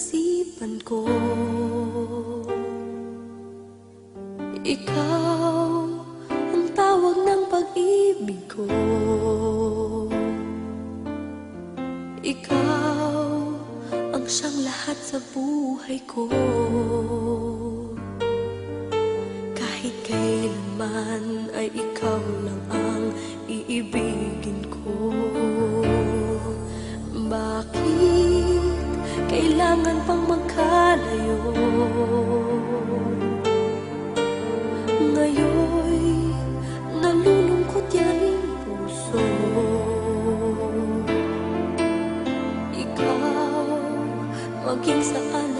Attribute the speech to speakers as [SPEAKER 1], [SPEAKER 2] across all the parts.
[SPEAKER 1] isipan ko Ikaw ang tawag ng pag-ibig ko. Ikaw ang siyang lahat sa buhay ko. looking sa alam.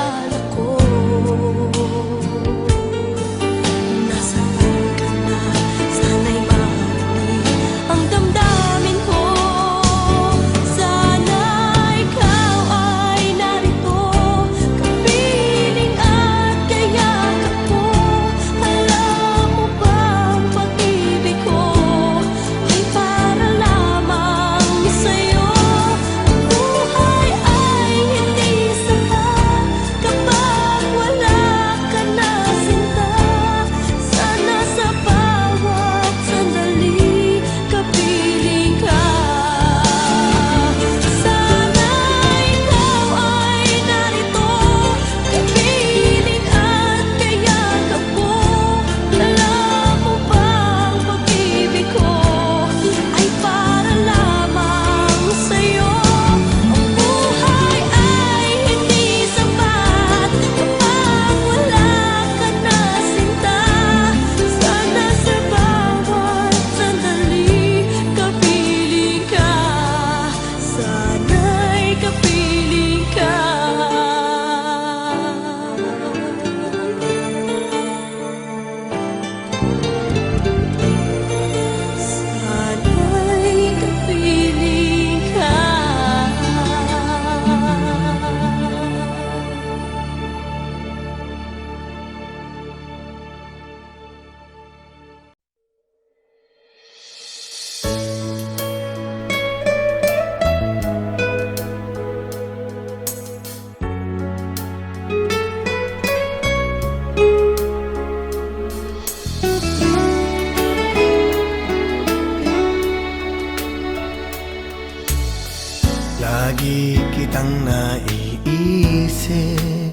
[SPEAKER 1] iniisip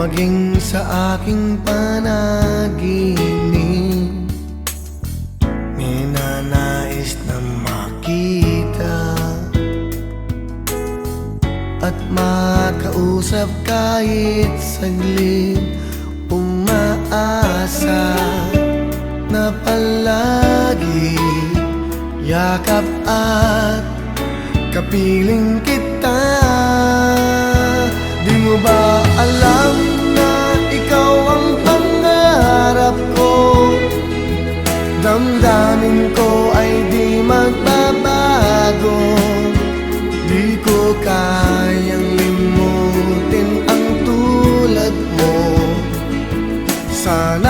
[SPEAKER 1] Maging sa
[SPEAKER 2] aking panaginip. Ninanais na makita. At makausap kahit saglit. Umaasa na palagi Yakap at kapiling kita mo ba alam na ikaw ang pangarap ko? Damdamin ko ay di magbabago Di ko kayang limutin ang tulad mo Sana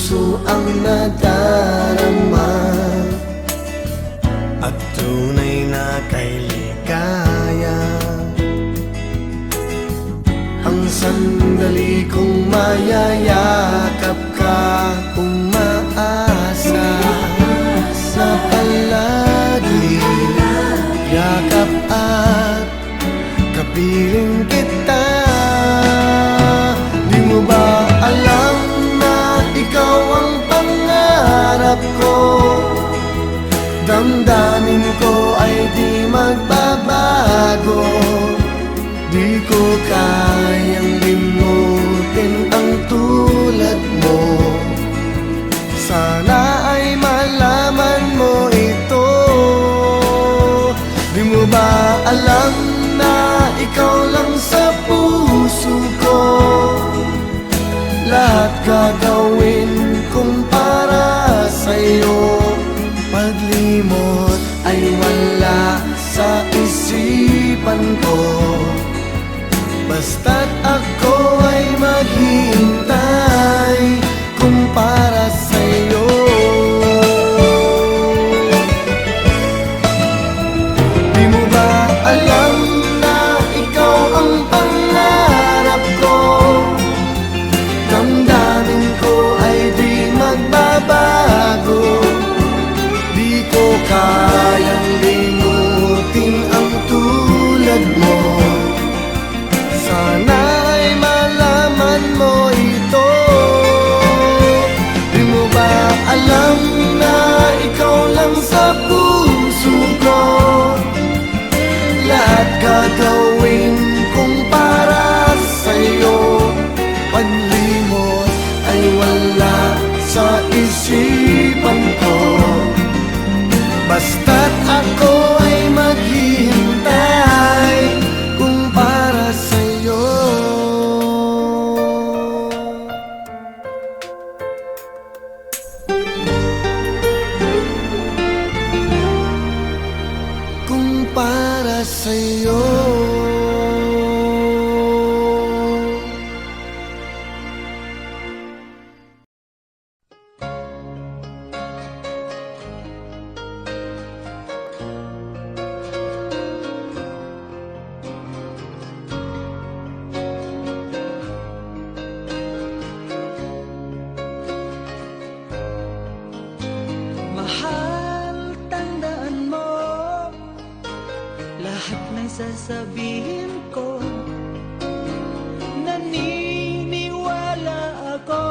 [SPEAKER 2] puso ang nadarama. At tunay na kay ligaya. Ang sandali kong mayayakap ka Umaasa sa palagi. Yakap at kapiling kita. hasta sa isipan ko.
[SPEAKER 3] Basta sasabihin ko Naniniwala ako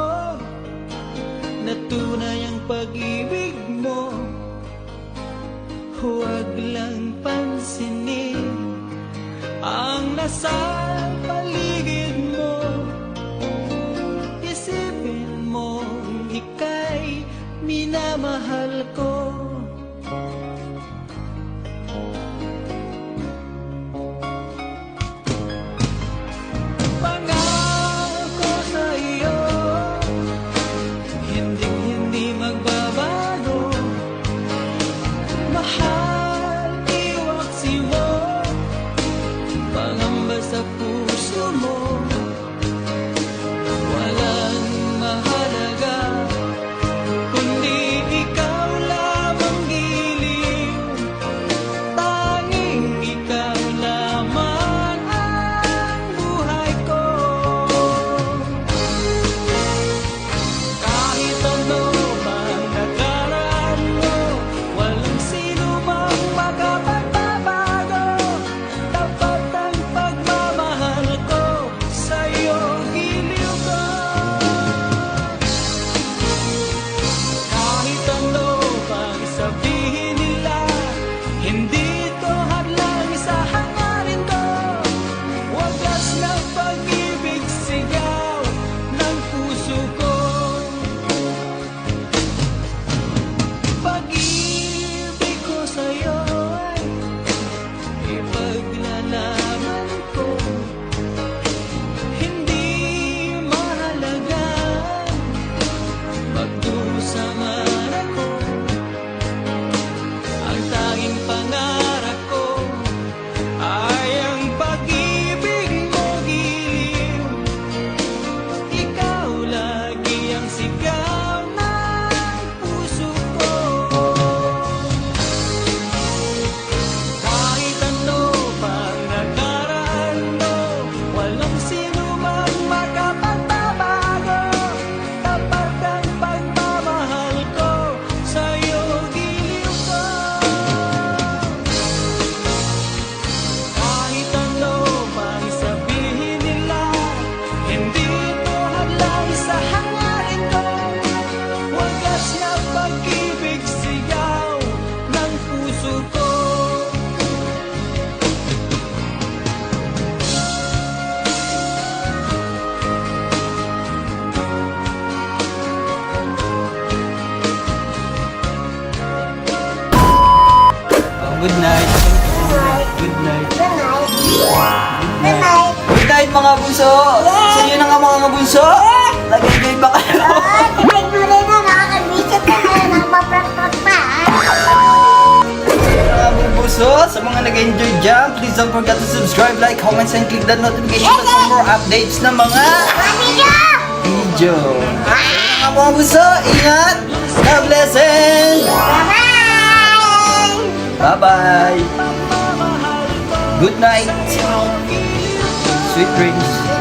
[SPEAKER 3] Na tunay ang pag-ibig mo. Huwag lang pansinin Ang nasa
[SPEAKER 4] 足够 don't forget to subscribe, like, comment, and click the notification bell for more updates na mga video. Mga mga bunso, ingat! God bless and bye-bye! Good night! Sweet dreams!